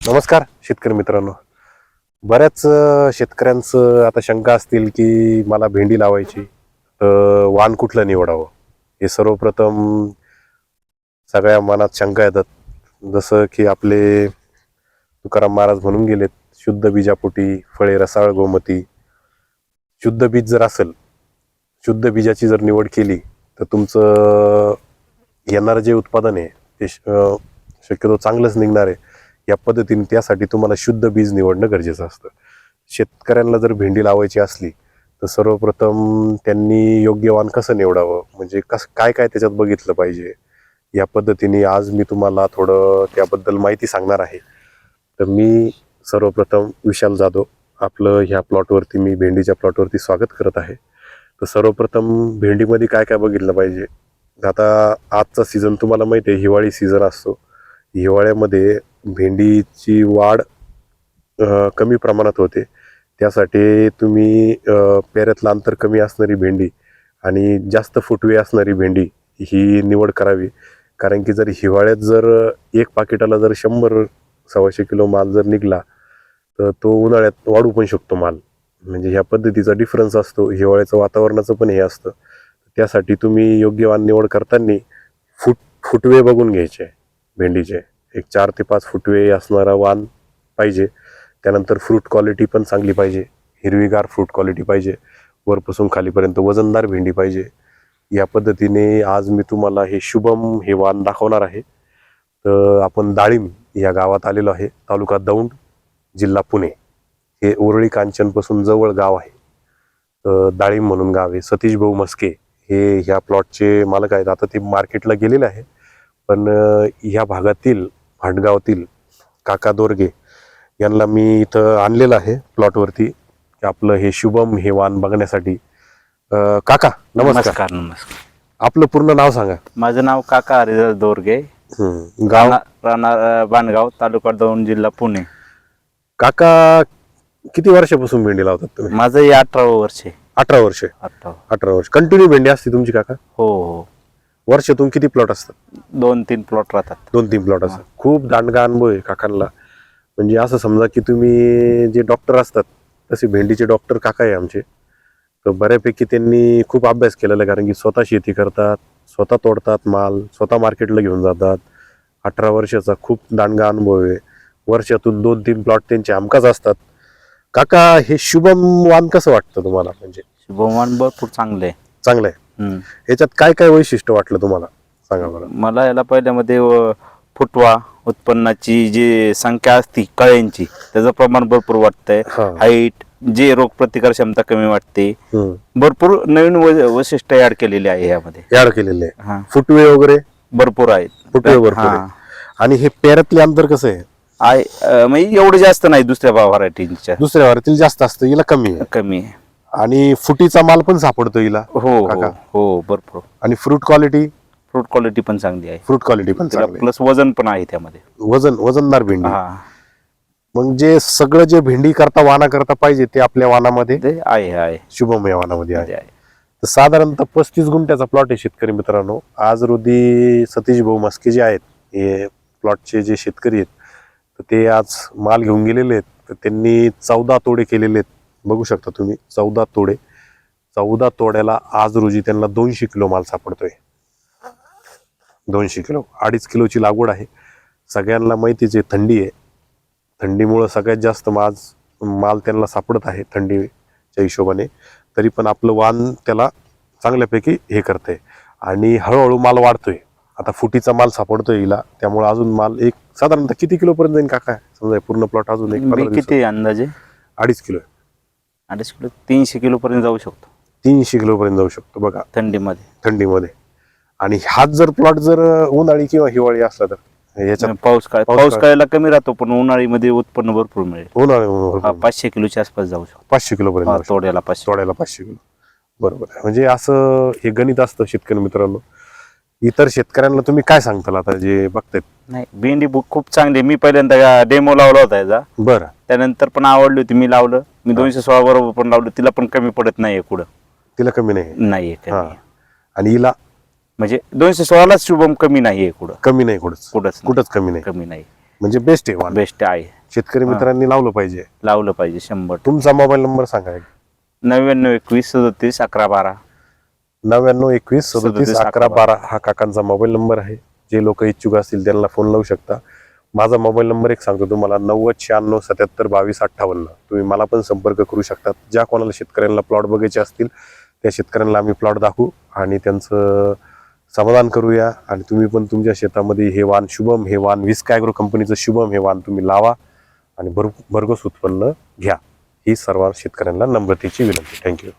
नमस्कार शेतकरी मित्रांनो. बऱ्याच शेतकऱ्यांचं आता शंका असतील की मला भेंडी लावायची तर वाण कुठलं निवडावं? हे सर्वप्रथम सगळ्या मनात शंका येतात. जसं की आपले तुकाराम महाराज म्हणून गेलेत शुद्ध बीजापोटी फळे रसाळ गोमती. शुद्ध बीज जर असेल शुद्ध बीजाची जर निवड केली तर तुमचं येणारं जे उत्पादन आहे ते शक्यतो चांगलंच निघणार आहे. या पद्धतीने त्यासाठी तुम्हाला शुद्ध बीज निवडणं गरजेचं असतं. शेतकऱ्यांना जर भेंडी लावायची असली तर सर्वप्रथम त्यांनी योग्य वाण कसं निवडावं? म्हणजे कस काय काय त्याच्यात बघितलं पाहिजे? या पद्धतीने आज मी तुम्हाला थोडं त्याबद्दल माहिती सांगणार आहे. तर मी सर्वप्रथम विशाल जाधव आपलं ह्या प्लॉटवरती मी भेंडीच्या प्लॉटवरती स्वागत करत आहे. तर सर्वप्रथम भेंडीमध्ये काय काय बघितलं पाहिजे? आता आजचा सीझन तुम्हाला माहिती आहे हिवाळी सीझन असतो. हिवाळ्यामध्ये भेंडीची वाढ कमी प्रमाणात होते. त्यासाठी तुम्ही पेऱ्यातलं अंतर कमी असणारी भेंडी आणि जास्त फुटवे असणारी भेंडी ही निवड करावी. कारण की जर हिवाळ्यात जर एक पाकिटाला जर शंभर सव्वाशे किलो माल जर निघाला तर तो उन्हाळ्यात वाढू पण शकतो माल. म्हणजे ह्या पद्धतीचा डिफरन्स असतो. हिवाळ्याचं वातावरणाचं पण हे असतं. त्यासाठी तुम्ही योग्य वाण निवड करताना फुट फुटवे बघून घ्यायचे. भेंडीचे. एक चार ते पाच फुटवे असणारा वाण पाहिजे. त्यानंतर फ्रूट क्वालिटी पण चांगली पाहिजे. हिरवीगार फ्रूट क्वालिटी पाहिजे. वरपासून खालीपर्यंत वजनदार भेंडी पाहिजे. या पद्धतीने आज मी तुम्हाला हे शुभम हे वाण दाखवणार आहे. तर आपण डाळिंब या गावात आलेलो आहे. तालुका दौंड जिल्हा पुणे. हे ओरळी कांचनपासून जवळ गाव आहे. तर डाळिंब म्हणून गाव आहे. सतीश भाऊ मस्के हे ह्या प्लॉटचे मालक आहेत. आता ते मार्केटला गेलेले आहे. पण ह्या भागातील भांडगावातील काका दोरगे यांना मी इथं आणलेलं आहे प्लॉटवरती. आपलं हे शुभम हे वाण बघण्यासाठी. अ, काका नमस्कार. नमस्कार नमस्कार. आपलं पूर्ण नाव सांगा. माझं नाव काका हरिदास दोरगे. हम्म. गाव? राहणार बाणगाव तालुका दौंड जिल्हा पुणे. काका किती वर्षापासून भेंडी लावतात तुम्ही? माझं हे अठरावं वर्ष आहे. अठरा वर्ष. अठरावं. अठरा वर्ष. कंटिन्यू भेंडी असते तुमची काका? हो हो. वर्षातून किती प्लॉट असतात? दोन तीन प्लॉट राहतात. दोन तीन प्लॉट असतात खूप दांडगा अनुभव आहे काकांना म्हणजे असं समजा की तुम्ही जे डॉक्टर असतात तसे भेंडीचे डॉक्टर काका आहे आमचे. तर बऱ्यापैकी त्यांनी खूप अभ्यास केलेला आहे कारण की स्वतः शेती करतात स्वतः तोडतात माल स्वतः मार्केटला घेऊन जातात. अठरा वर्षाचा खूप दांडगा अनुभव आहे. वर्षातून दोन तीन प्लॉट त्यांचे हमखास असतात. काका हे शुभम वान कसं वाटतं तुम्हाला? म्हणजे शुभमान भरपूर चांगले आहे. चांगलं आहे. याच्यात काय काय वैशिष्ट्य वाटलं तुम्हाला? सांगा बरं. मला याला पहिल्यामध्ये फुटवा उत्पन्नाची जी संख्या असती कळ्यांची त्याचं प्रमाण भरपूर वाटतंय. हाईट जे रोग प्रतिकार क्षमता कमी वाटते. भरपूर नवीन वैशिष्ट्य ऍड केलेली आहे यामध्ये याड केलेले आहे. फुटवे वगैरे? भरपूर आहेत. फुटवे भरपूर हा. आहे. आणि हे पेरातले अंतर कसं आहे? म्हणजे एवढं जास्त नाही दुसऱ्या व्हरायटीच्या दुसऱ्या वारातील जास्त असतं हिला कमी आहे. कमी आहे. आणि फुटीचा माल पण सापडतो हिला. हो हो काका. हो भरपूर. आणि फ्रूट क्वालिटी फ्रूट क्वालिटी पण चांगली आहे. फ्रूट क्वालिटी पण चांगली. प्लस वजन पण आहे त्यामध्ये. वजन वजनदार भेंडी. हा. मग जे सगळं जे भेंडी करता वाना करता पाहिजे ते आपल्या वानामध्ये? ते आहे आहे. शुभम या वानामध्ये आहे. ते आहे. तर साधारणतः पस्तीस गुंठ्याचा प्लॉट आहे शेतकरी मित्रांनो. आज रोजी सतीश भाऊ मस्के जे आहेत हे प्लॉटचे जे शेतकरी आहेत तर ते आज माल घेऊन गेलेले आहेत. तर त्यांनी चौदा तोडे केलेले आहेत. बघू शकता तुम्ही चौदा तोडे. चौदा तोड्याला आज रोजी त्यांना दोनशे किलो माल सापडतोय. दोनशे किलो अडीच किलोची लागवड आहे. सगळ्यांना माहितीच आहे थंडी आहे. थंडीमुळं सगळ्यात जास्त माज माल त्यांना सापडत आहे थंडीच्या हिशोबाने. तरी पण आपलं वाण त्याला चांगल्यापैकी हे करतंय. आणि हळूहळू माल वाढतोय. आता फुटीचा माल सापडतोय हिला. त्यामुळे अजून माल एक साधारणतः किती किलो पर्यंत जाईल काका? समजा पूर्ण प्लॉट अजून एक. किती अंदाजे? अडीच किलो आहे. अडीच किलो तीनशे किलो पर्यंत जाऊ शकतो. तीनशे किलो पर्यंत जाऊ शकतो. बघा. थंडीमध्ये. थंडीमध्ये. आणि हाच जर प्लॉट जर उन्हाळी किंवा हिवाळी असला तर याच्यात पाऊस काळ पाऊस पाऊस काळ. काळाला कमी राहतो पण उन्हाळीमध्ये उत्पन्न भरपूर मिळेल. उन्हाळी पाचशे किलोच्या आसपास जाऊ शकतो. पाचशे किलो पर्यंत. तोड्याला पाचशे. तोड्याला पाचशे किलो. बरोबर म्हणजे असं हे गणित असतं शेतकरी मित्रांनो. इतर शेतकऱ्यांना तुम्ही काय सांगताल आता जे बघतायत? नाही भेंडी बुक खूप चांगली. मी पहिल्यांदा डेमो लावला होता याचा. बरं. त्यानंतर पण आवडली होती मी लावलं. मी दोनशे सोळा बरोबर पण लावलं. तिला पण कमी पडत नाहीये कुठं. तिला कमी नाही नाहीये हा. कमी आणि हिला? म्हणजे दोनशे सोळालाच शुभम कमी नाहीये कुठं. कमी नाही कुठंच. कुठंच. कुठंच कमी नाही. कमी नाही. म्हणजे बेस्ट आहे बेस्ट आहे. शेतकरी. मित्रांनी लावलं पाहिजे. लावलं पाहिजे शंभर तुमचा मोबाईल नंबर सांगा एक. नव्याण्णव एकवीस सदतीस अकरा बारा. नव्याण्णव एकवीस सदतीस अकरा बारा हा काकांचा मोबाईल नंबर आहे. जे लोक इच्छुक असतील त्यांना फोन लावू शकता. माझा मोबाईल नंबर एक सांगतो तुम्हाला नव्वद शहाण्णव सत्याहत्तर बावीस अठ्ठावन्न. तुम्ही मला पण संपर्क करू शकतात ज्या कोणाला शेतकऱ्यांना प्लॉट बघायचे असतील त्या शेतकऱ्यांना आम्ही प्लॉट दाखवू आणि त्यांचं समाधान करूया. आणि तुम्ही पण तुमच्या शेतामध्ये हे वाण शुभम हे वाण विस्क ॲग्रो कंपनीचं शुभम हे वाण तुम्ही लावा आणि भर भरघोस उत्पन्न घ्या. ही सर्व शेतकऱ्यांना नम्रतेची विनंती. थँक्यू